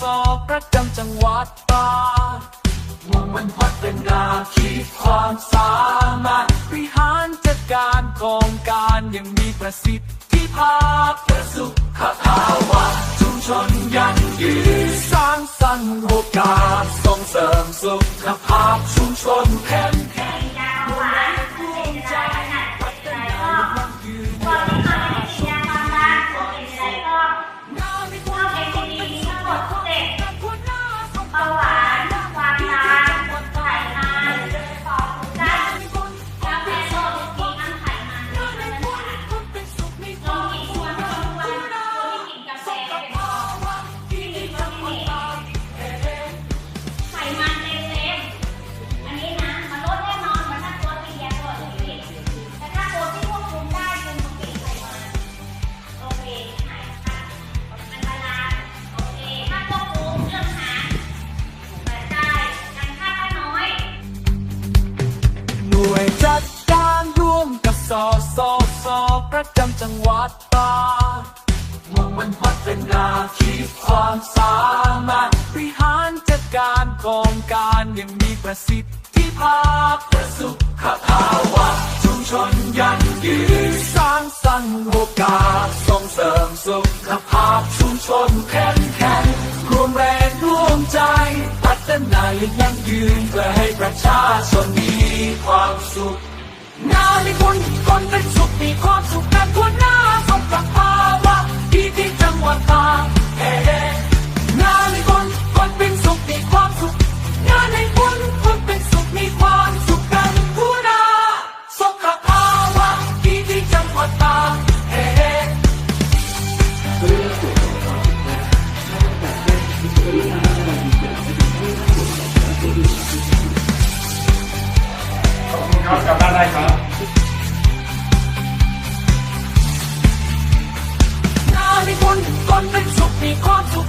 สอประจำจังหวัดตาดมุ่งมันพัฒนาขีดความสามารถบริหารจัดการโครงการยังมีประสิทธิภาพเพื่อสุขภาวะชุมชนยั่งยืนสร้างสรรค์โอกาสส่งเสริมสุขภาพชุมชนแข็งแกร่ง วยจัดการร่วมกับสอสอสอประจำจังหวัดตามุ่งมันพัฒนาขีดความสามารถบริหารจัดการโครงการยังมีประสิทธิภาพเพื่อสุขภาวะชุมชนยั่งยืนสร้างสรรค์โอกาสส่งเสริมสุขภาพ นาและยั่งยืนเพื่อให้ประชาชนมีความสุขงาในคนคนเป็นสุขมีความสุขกันทั่วหน้าสมกับภาวะที่ที่จังหวัดตาเฮ้เฮ้งาในคนคนเป็นสุขมีความสุขงาในคนคนเป็นสุขมีความสุขกันทั่วหน้าสมกับภาวะที่ที่จังหวัดตาเฮ้เขอบครับกลับบ้านได้ครับงานในคนคนเป็นสุขมีความสุข